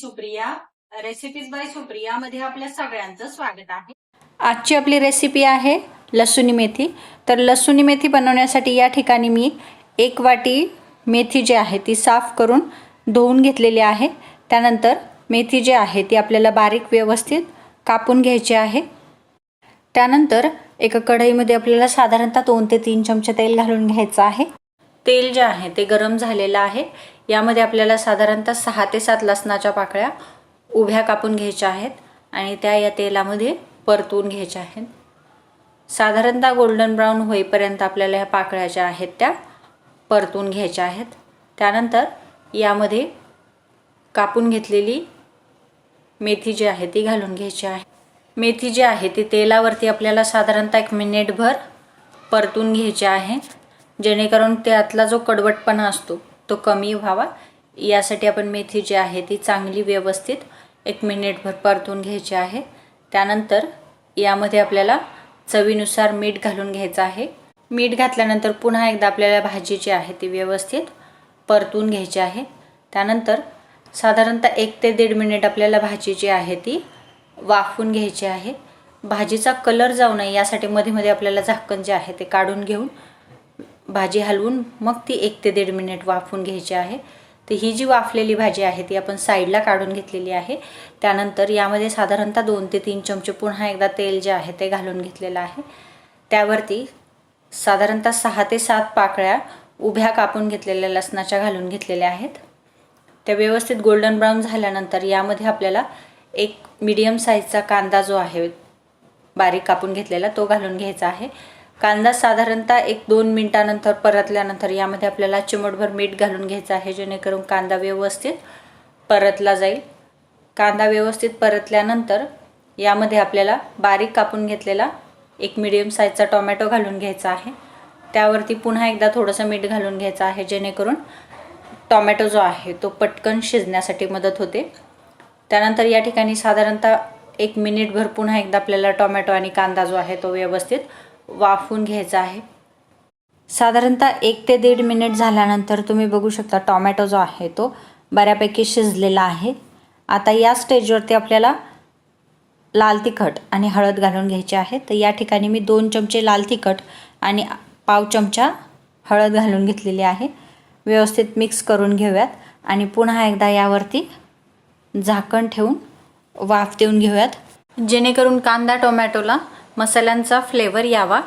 Supriya recipes bye Supriya मध्ये आपल्या सगळ्यांचं स्वागत आहे. आजची आपली रेसिपी आहे लसुनी मेथी. तर लसुनी मेथी बनवण्यासाठी या ठिकाणी मी एक वाटी मेथी जी आहे ती साफ करून धुवून घेतलेली आहे. त्यानंतर मेथी जी आहे ती आपल्याला बारीक व्यवस्थित कापून घ्यायची आहे. त्यानंतर एका कढईमध्ये आपल्याला साधारणतः दोन ते तीन चमचे तेल घालून घ्यायचं आहे. तेल जे आहे ते गरम झालेलं आहे. यामध्ये आपल्याला साधारणतः सहा ते सात लसणाच्या पाकळ्या उभ्या कापून घ्यायच्या आहेत आणि त्या या तेलामध्ये परतून घ्यायच्या आहेत. साधारणतः गोल्डन ब्राऊन होईपर्यंत आपल्याला ह्या पाकळ्या ज्या आहेत त्या परतून घ्यायच्या आहेत. त्यानंतर यामध्ये कापून घेतलेली मेथी जी आहे ती घालून घ्यायची आहे. मेथी जी आहे ती तेलावरती आपल्याला साधारणतः एक मिनिटभर परतून घ्यायची आहे. जेणेकरून त्यातला जो कडवटपणा असतो तो कमी व्हावा. यासाठी आपण मेथी जी आहे ती चांगली व्यवस्थित एक मिनिटभर परतून घ्यायची आहे. त्यानंतर यामध्ये आपल्याला चवीनुसार मीठ घालून घ्यायचं आहे. मीठ घातल्यानंतर पुन्हा एकदा आपल्याला भाजी जी आहे ती व्यवस्थित परतून घ्यायची आहे. त्यानंतर साधारणतः एक ते दीड मिनिट आपल्याला भाजी जी आहे ती वाफवून घ्यायची आहे. भाजीचा कलर जाऊ नये यासाठी मध्ये मध्ये आपल्याला झाकण जे आहे ते काढून घेऊन भाजी हलवून मग ती एक ते दीड मिनिट वाफून घ्यायची आहे. तर ही जी वाफलेली भाजी आहे ती आपण साईडला काढून घेतलेली आहे. त्यानंतर यामध्ये साधारणतः दोन ते तीन चमचे पुन्हा एकदा तेल जे आहे ते घालून घेतलेलं आहे. त्यावरती साधारणतः सहा ते सात पाकळ्या उभ्या कापून घेतलेल्या लसणाच्या घालून घेतलेल्या आहेत. त्या व्यवस्थित गोल्डन ब्राऊन झाल्यानंतर यामध्ये आपल्याला एक मीडियम साईजचा कांदा जो आहे बारीक कापून घेतलेला तो घालून घ्यायचा आहे. कांदा साधारणतः एक दोन मिनटानंतर परतल्यानंतर यामध्ये आपल्याला चिमटभर मीठ घालून घ्यायचं आहे जेणेकरून कांदा व्यवस्थित परतला जाईल. कांदा व्यवस्थित परतल्यानंतर यामध्ये आपल्याला बारीक कापून घेतलेला एक मिडियम साईजचा टोमॅटो घालून घ्यायचा आहे. त्यावरती पुन्हा एकदा थोडंसं मीठ घालून घ्यायचं आहे जेणेकरून टॉमॅटो जो आहे तो पटकन शिजण्यासाठी मदत होते. त्यानंतर या ठिकाणी साधारणतः एक मिनिटभर पुन्हा एकदा आपल्याला टोमॅटो आणि कांदा जो आहे तो व्यवस्थित वाफवून घ्यायचा आहे. साधारणतः एक ते दीड मिनिट झाल्यानंतर तुम्ही बघू शकता टॉमॅटो जो आहे तो बऱ्यापैकी शिजलेला आहे. आता या स्टेजवरती आपल्याला लाल तिखट आणि हळद घालून घ्यायची आहे. तर या ठिकाणी मी दोन चमचे लाल तिखट आणि पाव चमचा हळद घालून घेतलेली आहे. व्यवस्थित मिक्स करून घेऊयात आणि पुन्हा एकदा यावरती झाकण ठेवून वाफ देऊन घेऊयात. जेणेकरून कांदा टोमॅटोला मसाल्यांचा फ्लेवर यावा.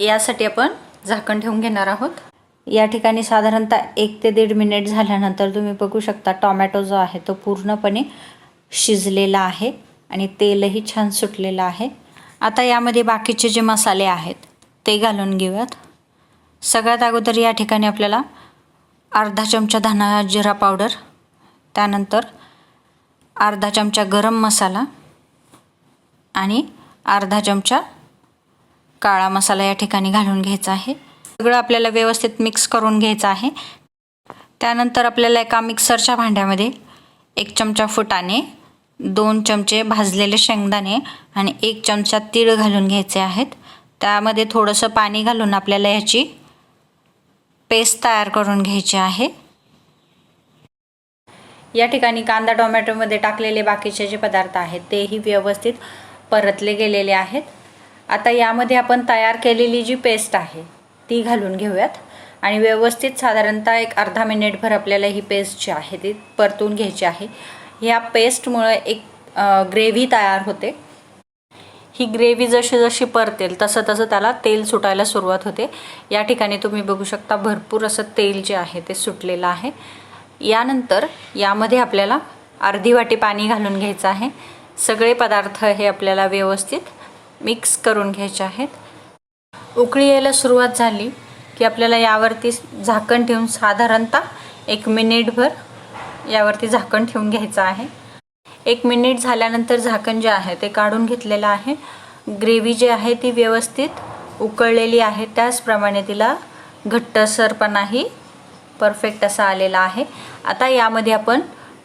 यासाठी आपण झाकण ठेवून घेणार आहोत. या ठिकाणी साधारणतः एक ते दीड मिनिट झाल्यानंतर तुम्ही बघू शकता टॉमॅटो जो आहे तो पूर्णपणे शिजलेला आहे आणि तेलही छान सुटलेलं आहे. आता यामध्ये बाकीचे जे मसाले आहेत ते घालून घेऊयात. सगळ्यात अगोदर या ठिकाणी आपल्याला अर्धा चमचा धना जिरा पावडर त्यानंतर अर्धा चमचा गरम मसाला आणि अर्धा चमचा काळा मसाला या ठिकाणी घालून घ्यायचा आहे. सगळं आपल्याला व्यवस्थित मिक्स करून घ्यायचं आहे. त्यानंतर आपल्याला एका मिक्सरच्या भांड्यामध्ये एक चमचा फुटाणे दोन चमचे भाजलेले शेंगदाणे आणि एक चमचा तीळ घालून घ्यायचे आहेत. त्यामध्ये थोडंसं पाणी घालून आपल्याला याची पेस्ट तयार करून घ्यायची आहे. या ठिकाणी कांदा टोमॅटोमध्ये टाकलेले बाकीचे जे पदार्थ आहेत तेही व्यवस्थित परतले गेलेले आहेत. आता यामध्ये आपण तयार केलेली जी पेस्ट आहे ती घालून घेऊयात. आणि व्यवस्थित साधारणतः एक अर्धा मिनिटभर आपल्याला ही पेस्ट जी आहे ती परतून घ्यायची आहे. ह्या पेस्टमुळे एक ग्रेव्ही तयार होते. ही ग्रेव्ही जशी जशी परतेल तसं तसं त्याला तेल सुटायला सुरुवात होते. या ठिकाणी तुम्ही बघू शकता भरपूर असं तेल जे आहे ते सुटलेलं आहे. यानंतर यामध्ये आपल्याला अर्धी वाटी पाणी घालून घ्यायचं आहे. सगळे पदार्थ हे आपल्याला व्यवस्थित मिक्स करून घ्यायचे आहेत. उकळी यायला सुरुवात झाली की आपल्याला यावरती झाकण ठेवून साधारणतः एक मिनिटभर यावरती झाकण ठेवून घ्यायचं आहे. एक मिनिट झाल्यानंतर झाकण जे आहे ते काढून घेतलेलं आहे. ग्रेव्ही जी आहे ती व्यवस्थित उकळलेली आहे. त्याचप्रमाणे तिला घट्टसरपणाही परफेक्ट असा आलेला आहे. आता यामध्ये आपण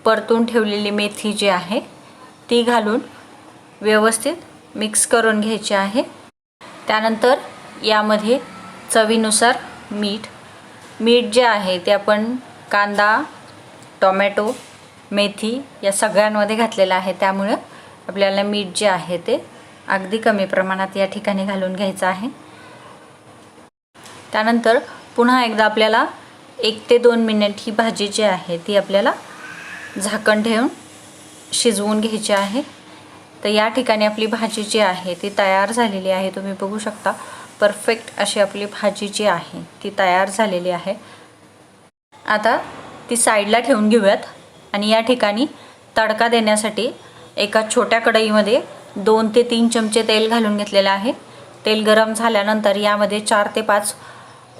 परतून ठेवलेली मेथी जी आहे ती घालून व्यवस्थित मिक्स करून घ्यायची आहे. त्यानंतर यामध्ये चवीनुसार मीठ मीठ जे आहे ते आपण कांदा टोमॅटो मेथी या सगळ्यांमध्ये घातलेलं आहे. त्यामुळं आपल्याला मीठ जे आहे ते अगदी कमी प्रमाणात या ठिकाणी घालून घ्यायचं आहे. त्यानंतर पुन्हा एकदा आपल्याला एक ते दोन मिनिट ही भाजी जी आहे ती आपल्याला झाकण ठेवून शिजवून घ्यायची आहे. तर या ठिकाणी आपली भाजी जी आहे ती तयार झालेली आहे. तुम्ही बघू शकता परफेक्ट अशी आपली भाजी जी आहे ती तयार झालेली आहे. आता ती साईडला ठेवून घेऊयात आणि या ठिकाणी तडका देण्यासाठी एका छोट्या कढईमध्ये दोन ते तीन चमचे तेल घालून घेतलेलं आहे. तेल गरम झाल्यानंतर यामध्ये चार ते पाच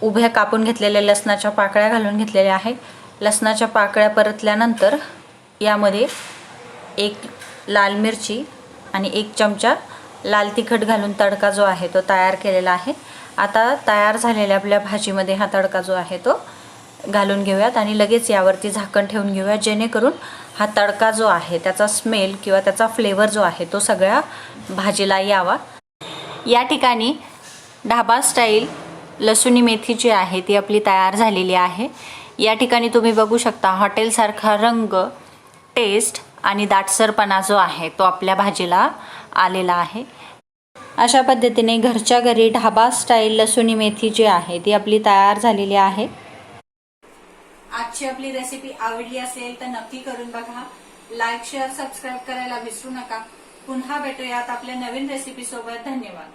उभ्या कापून घेतलेल्या लसणाच्या पाकळ्या घालून घेतलेल्या आहे. लसणाच्या पाकळ्या परतल्यानंतर यामध्ये एक लाल मिरची आणि एक चमचा लाल तिखट घालून तडका जो आहे तो तयार केलेला आहे. आता तयार झालेल्या आपल्या भाजीमध्ये हा तडका जो आहे तो घालून घेऊयात आणि लगेच यावरती झाकण ठेवून घेऊयात जेणेकरून हा तडका जो आहे त्याचा स्मेल किंवा त्याचा फ्लेवर जो आहे तो सगळ्या भाजीला यावा. या ठिकाणी ढाबा स्टाईल लसुणी मेथी जी आहे ती आपली तयार झालेली आहे. या ठिकाणी तुम्ही बघू शकता हॉटेलसारखा रंग टेस्ट आणि दाटसरपणा जो आहे तो आपल्या भाजीला आलेला आहे. अशा पद्धतीने घरच्या घरी ढाबा स्टाईल लसुणी मेथी जी आहे ती आपली तयार झालेली आहे. आजची आपली रेसिपी आवडली असेल तर नक्की करून बघा. लाईक शेअर सबस्क्राईब करायला विसरू नका. पुन्हा भेटूयात आपल्या नवीन रेसिपी सोबत. धन्यवाद.